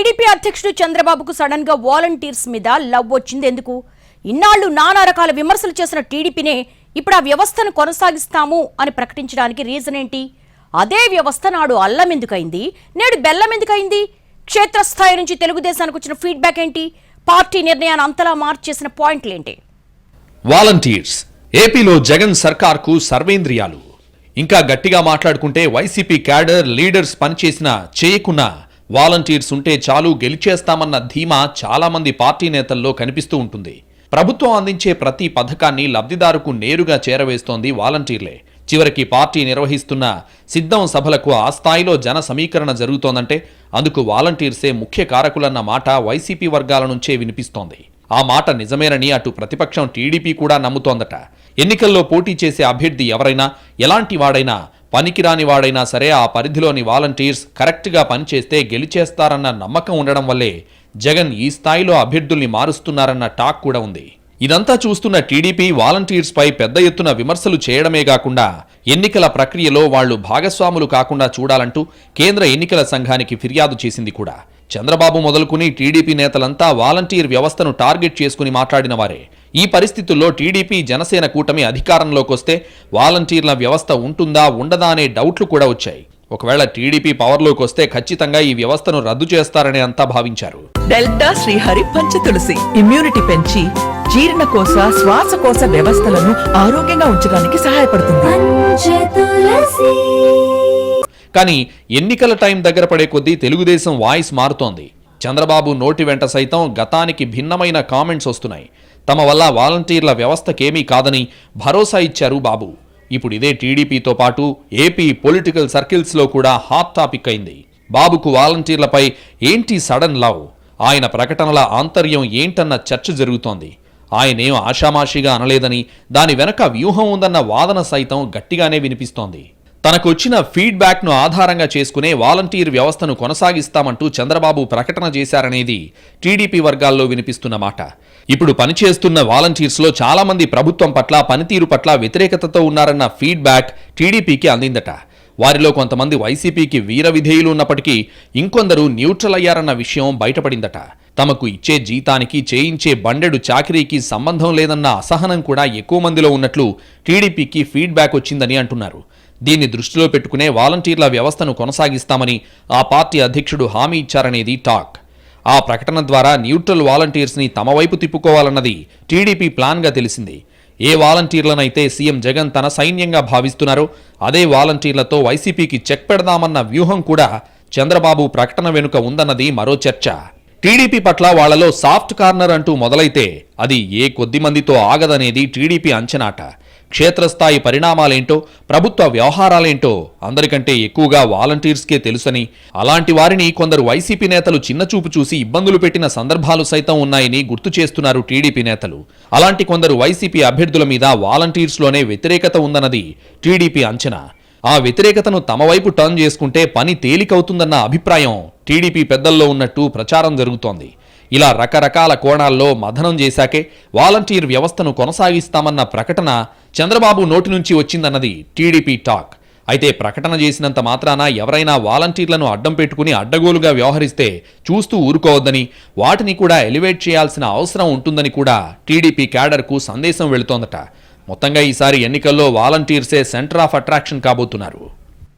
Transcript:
TDP అధ్యక్షుడు చంద్రబాబుకు సడన్గా వాలంటీర్స్ మీద లవ్ వచ్చింది. ఎందుకు? ఇన్నాళ్ళు నానా రకాల విమర్శలు చేసిన టీడీపీనే ఇప్పుడు ఆ వ్యవస్థను కొనసాగిస్తాము అని ప్రకటించడానికి రీజన్ ఏంటి? అదే వ్యవస్థ నాడు అల్లం ఎందుకైంది? నేడు బెల్లం ఎందుకైంది? క్షేత్రస్థాయి నుంచి తెలుగుదేశానికి వచ్చిన ఫీడ్బ్యాక్ ఏంటి? పార్టీ నిర్ణయాన్ని అంతలా మార్చేసిన పాయింట్లు ఏంటి? వాలంటీర్స్ ఏపీలో జగన్ సర్కార్కు సర్వేంద్రియాలు. ఇంకా గట్టిగా మాట్లాడుకుంటే వైసీపీ క్యాడర్ లీడర్స్ పనిచేసిన చేయకున్నా వాలంటీర్స్ ఉంటే చాలు గెలిచేస్తామన్న ధీమా చాలామంది పార్టీ నేతల్లో కనిపిస్తూ ఉంటుంది. ప్రభుత్వం అందించే ప్రతి పథకాన్ని లబ్ధిదారుకు నేరుగా చేరవేస్తోంది వాలంటీర్లే. చివరికి పార్టీ నిర్వహిస్తున్న సిద్ధం సభలకు ఆ స్థాయిలో జన సమీకరణ జరుగుతోందంటే అందుకు వాలంటీర్సే ముఖ్య కారకులన్న మాట వైసీపీ వర్గాల నుంచే వినిపిస్తోంది. ఆ మాట నిజమేనని అటు ప్రతిపక్షం టీడీపీ కూడా నమ్ముతోందట. ఎన్నికల్లో పోటీ చేసే అభ్యర్థి ఎవరైనా ఎలాంటి వాడైనా పనికిరాని వాడైనా సరే ఆ పరిధిలోని వాలంటీర్స్ కరెక్ట్గా పనిచేస్తే గెలిచేస్తారన్న నమ్మకం ఉండడం వల్లే జగన్ ఈ స్థాయిలో అభ్యర్థుల్ని మారుస్తున్నారన్న టాక్ కూడా ఉంది. ఇదంతా చూస్తున్న టీడీపీ వాలంటీర్స్పై పెద్ద ఎత్తున విమర్శలు చేయడమే కాకుండా ఎన్నికల ప్రక్రియలో వాళ్ళు భాగస్వాములు కాకుండా చూడాలంటూ కేంద్ర ఎన్నికల సంఘానికి ఫిర్యాదు చేసింది కూడా. చంద్రబాబు మొదలుకుని టీడీపీ నేతలంతా వాలంటీర్ వ్యవస్థను టార్గెట్ చేసుకుని మాట్లాడిన వారే. ఈ పరిస్థితుల్లో టీడీపీ జనసేన కూటమి అధికారంలోకి వస్తే వాలంటీర్ల వ్యవస్థ ఉంటుందా ఉండదా అనే డౌట్లు కూడా వచ్చాయి. ఒకవేళ టీడీపీ పవర్లోకి వస్తే ఖచ్చితంగా ఈ వ్యవస్థను రద్దు చేస్తారని అంతా భావించారు. డెల్టా శ్రీహరి పంచ తులసి ఇమ్యూనిటీ పెంచి జీర్ణకోశ శ్వాసకోశ వ్యవస్థలను ఆరోగ్యంగా ఉంచడానికి సహాయపడుతుంది. పంచతులసి కానీ ఎన్నికల టైం దగ్గర పడే కొద్దీ తెలుగుదేశం వాయిస్ మారుతోంది. చంద్రబాబు నోటి వెంట సైతం గతానికి భిన్నమైన కామెంట్స్ వస్తున్నాయి. తమ వల్ల వాలంటీర్ల వ్యవస్థకేమీ కాదని భరోసా ఇచ్చారు బాబు. ఇప్పుడు ఇదే టీడీపీతో పాటు ఏపీ పొలిటికల్ సర్కిల్స్లో కూడా హాట్ టాపిక్ అయింది. బాబుకు వాలంటీర్లపై ఏంటి సడన్ లవ్? ఆయన ప్రకటనల ఆంతర్యం ఏంటన్న చర్చ జరుగుతోంది. ఆయనేం ఆషామాషిగా అనలేదని దాని వెనక వ్యూహం ఉందన్న వాదన సైతం గట్టిగానే వినిపిస్తోంది. తనకొచ్చిన ఫీడ్బ్యాక్ను ఆధారంగా చేసుకునే వాలంటీర్ వ్యవస్థను కొనసాగిస్తామంటూ చంద్రబాబు ప్రకటన చేశారనేది టీడీపీ వర్గాల్లో వినిపిస్తున్న మాట. ఇప్పుడు పనిచేస్తున్న వాలంటీర్స్లో చాలామంది ప్రభుత్వం పట్ల పనితీరు పట్ల వ్యతిరేకతతో ఉన్నారన్న ఫీడ్బ్యాక్ టీడీపీకి అందిందట. వారిలో కొంతమంది వైసీపీకి వీర విధేయులు ఉన్నప్పటికీ ఇంకొందరు న్యూట్రల్ అయ్యారన్న విషయం బయటపడిందట. తమకు ఇచ్చే జీతానికి చేయించే బండెడు చాకరీకి సంబంధం లేదన్న అసహనం కూడా ఎక్కువ మందిలో ఉన్నట్లు టీడీపీకి ఫీడ్బ్యాక్ వచ్చిందని అంటున్నారు. దీన్ని దృష్టిలో పెట్టుకునే వాలంటీర్ల వ్యవస్థను కొనసాగిస్తామని ఆ పార్టీ అధ్యక్షుడు హామీ ఇచ్చారనేది టాక్. ఆ ప్రకటన ద్వారా న్యూట్రల్ వాలంటీర్స్ని తమ వైపు తిప్పుకోవాలన్నది టీడీపీ ప్లాన్గా తెలిసింది. ఏ వాలంటీర్లనైతే సీఎం జగన్ తన సైన్యంగా భావిస్తున్నారో అదే వాలంటీర్లతో వైసీపీకి చెక్ పెడదామన్న వ్యూహం కూడా చంద్రబాబు ప్రకటన వెనుక ఉందన్నది మరో చర్చ. టీడీపీ పట్ల వాళ్ళలో సాఫ్ట్ కార్నర్ అంటూ మొదలైతే అది ఏ కొద్ది మందితో ఆగదనేది టీడీపీ అంచనాట. క్షేత్రస్థాయి పరిణామాలేంటో ప్రభుత్వ వ్యవహారాలేంటో అందరికంటే ఎక్కువగా వాలంటీర్స్కే తెలుసని అలాంటి వారిని కొందరు వైసీపీ నేతలు చిన్నచూపు చూసి ఇబ్బందులు పెట్టిన సందర్భాలు సైతం ఉన్నాయని గుర్తు చేస్తున్నారు టీడీపీ నేతలు. అలాంటి కొందరు వైసీపీ అభ్యర్థుల మీద వాలంటీర్స్లోనే వ్యతిరేకత ఉందన్నది టీడీపీ అంచనా. ఆ వ్యతిరేకతను తమ వైపు టర్న్ చేసుకుంటే పని తేలికవుతుందన్న అభిప్రాయం టీడీపీ పెద్దల్లో ఉన్నట్టు ప్రచారం జరుగుతోంది. ఇలా రకరకాల కోణాల్లో మథనం చేశాకే వాలంటీర్ వ్యవస్థను కొనసాగిస్తామన్న ప్రకటన చంద్రబాబు నోటి నుంచి వచ్చిందన్నది టీడీపీ టాక్. అయితే ప్రకటన చేసినంత మాత్రాన ఎవరైనా వాలంటీర్లను అడ్డం పెట్టుకుని అడ్డగోలుగా వ్యవహరిస్తే చూస్తూ ఊరుకోవద్దని వాటిని కూడా ఎలివేట్ చేయాల్సిన అవసరం ఉంటుందని కూడా టీడీపీ క్యాడర్కు సందేశం వెళుతోందట. మొత్తంగా ఈసారి ఎన్నికల్లో వాలంటీర్సే సెంటర్ ఆఫ్ అట్రాక్షన్ కాబోతున్నారు.